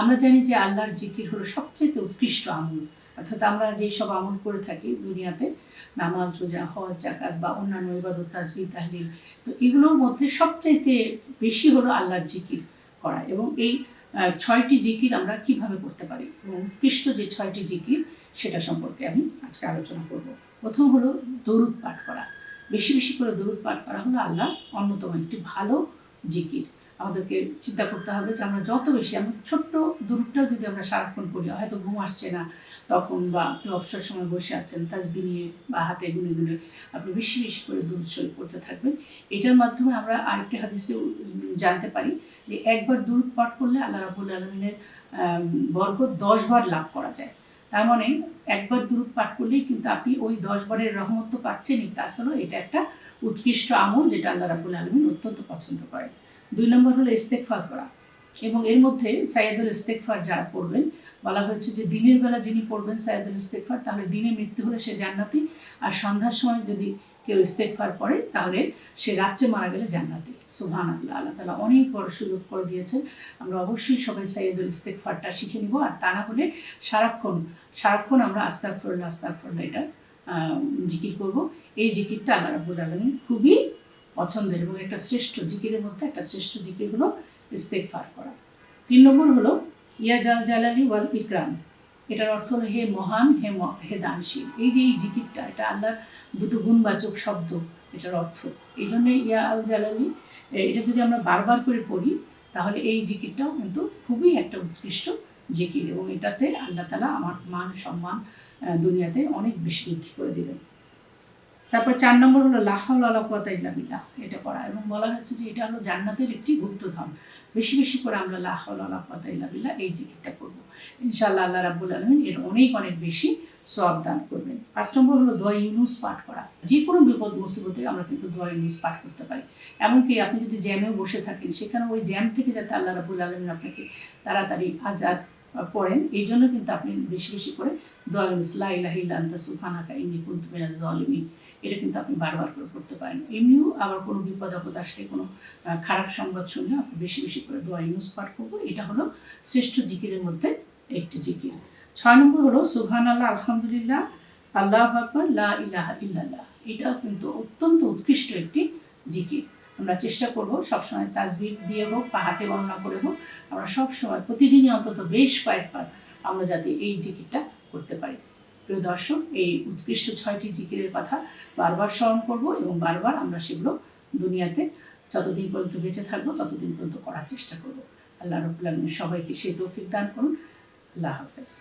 আমরা জানি যে আল্লাহর জিকির হলো সবচেয়ে উৎকৃষ্ট আমল। অর্থাৎ আমরা যেই সব আমল করে থাকি দুনিয়াতে, নামাজ, রোজা, হজ জাকাত বা অন্যান্য ইবাদত তাজবি তাহলিল, তো এগুলোর মধ্যে সবচাইতে বেশি হলো আল্লাহর জিকির করা এবং এই ছয়টি জিকির আমরা কীভাবে করতে পারি এবং উৎকৃষ্ট যে ছয়টি জিকির সেটা সম্পর্কে আমি আজকে আলোচনা করব। প্রথম হলো দরুদ পাঠ করা। বেশি বেশি করে দরুদ পাঠ করা হলো আল্লাহ অন্যতম একটি ভালো জিকির। আমাদেরকে চিন্তা করতে হবে যে আমরা যত বেশি, আমরা ছোট্ট দূরটাও যদি আমরা সারাক্ষণ করি, হয়তো ঘুম আসছে না, তখন বা আপনি অবসর সময় বসে আছেন, তাজবি নিয়ে বা হাতে গুনে গুনে আপনি বেশি বেশি করে দূর শরীর করতে থাকবেন। এটার মাধ্যমে আমরা আরেকটি হাদিসে জানতে পারি যে একবার দূর পাঠ করলে আল্লাহ রাবুল আলমিনের বর্গ দশ বার লাভ করা যায়। তার মানে একবার দূরত পাঠ করলেই কিন্তু আপনি ওই দশ বারের রহমত তো পাচ্ছেনই প্লাস এটা একটা উৎকৃষ্ট আমল যেটা আল্লাহ রাবুল আলমিন অত্যন্ত পছন্দ করেন। দুই নম্বর হলো ইস্তেকফার করা। এবং এর মধ্যে সাইয়াদুল ইস্তেকফার যারা পড়বেন, বলা হয়েছে যে দিনের বেলা যিনি পড়বেন সাইয়াদুল ইস্তেকফার তাহলে দিনে মৃত্যু হলে সে জান্নাতি, আর সন্ধ্যার সময় যদি কেউ ইস্তেকফার পড়ে তাহলে সে রাত্রে মারা গেলে জান্নাতি। সুহান আল্লাহ আল্লাহ তালা অনেক বড় সুযোগ করে দিয়েছেন। আমরা অবশ্যই সবাই সাইয়াদুল ইস্তেকফারটা শিখে নিব, আর তা না হলে সারাক্ষণ সারাক্ষণ আমরা আস্তাক ফরল্লা আস্তাক ফরল্লা এটা জিকির করব। এই জিকিরটা আল্লাহ রাবুল আলমিন খুবই পছন্দের এবং একটা শ্রেষ্ঠ জিকিরের মধ্যে একটা শ্রেষ্ঠ জিকির হলো ইস্তেকফার করা। তিন নম্বর হলো, ইয়া জাল জালালি ওয়াল ইকরাম। এটার অর্থ হলো, হে মহান, হে হে দানশীল। এই যে এই জিকিরটা, এটা আল্লাহর দুটো গুণবাচক শব্দ, এটার অর্থ। এই জন্য ইয়া আল জালালি এটা যদি আমরা বারবার করে পড়ি, তাহলে এই জিকিরটাও কিন্তু খুবই একটা উৎকৃষ্ট জিকির এবং এটাতে আল্লাহ তালা আমার মান, সম্মান দুনিয়াতে অনেক বেশি বৃদ্ধি করে দেবেন। তারপর চার নম্বর হলো লাহাউল আলাকুয়াতা ইল্লাবিল্লাহ এটা করা এবং বলা হচ্ছে যে এটা হলো জান্নাতের একটি গুপ্তধন। বেশি বেশি করে আমরা লাহাউল আলাকুয়াতা ইল্লাবিল্লাহ এই জিকিরটা করব ইনশাআল্লাহ আল্লাহ রাব্বুল আলমিন এর অনেক অনেক বেশি সব দান করবেন। পাঁচ নম্বর হলো দোয়া ইউনুস পাঠ করা। যে কোনো বিপদ, মুসিবতে আমরা কিন্তু দোয়া ইউনুস পাঠ করতে পারি। এমনকি আপনি যদি জ্যামেও বসে থাকেন, সেখানে ওই জ্যাম থেকে যাতে আল্লাহ রাবুল আলমিন আপনাকে তাড়াতাড়ি আজাদ পড়েন এই জন্য কিন্তু আপনি বেশি বেশি করে দোয়া ইউনুস, লা ইলাহা ইল্লা আনতা সুবহানাকা ইন্নী কুনতু মিনাজ জালিমিন এটা কিন্তু আপনি বারবার করে পড়তে পারেন। এমনিও আবার কোনো বিপদ আপদ আসলে কোনো খারাপ সংবাদ শুনলে আপনি বেশি বেশি করে দোয়া ইউনুস পাঠ করব। এটা হলো শ্রেষ্ঠ জিকিরের মধ্যে একটি জিকির। ছয় নম্বর হলো সুবহান আল্লাহ আলহামদুলিল্লাহ, আল্লাহ আকবর, লা ইলাহা ইল্লাল্লাহ। এটাও কিন্তু অত্যন্ত উৎকৃষ্ট একটি জিকির। আমরা চেষ্টা করব, সবসময় তাজবির দিয়ে হোক বা হাতে গণনা করে হোক, আমরা সবসময় প্রতিদিনই অন্তত বেশ কয়েকবার আমরা যাতে এই জিকিরটা করতে পারি। প্রিয় দর্শক, এই উৎকৃষ্ট ছয়টি জিকিরের কথা বারবার স্মরণ করব এবং বারবার আমরা সেগুলো দুনিয়াতে যতদিন পর্যন্ত বেঁচে থাকব, ততদিন পর্যন্ত করার চেষ্টা করব। আল্লাহ রবুল্লা সবাইকে সে তৌফিক দান করুন। আল্লাহ হাফেজ।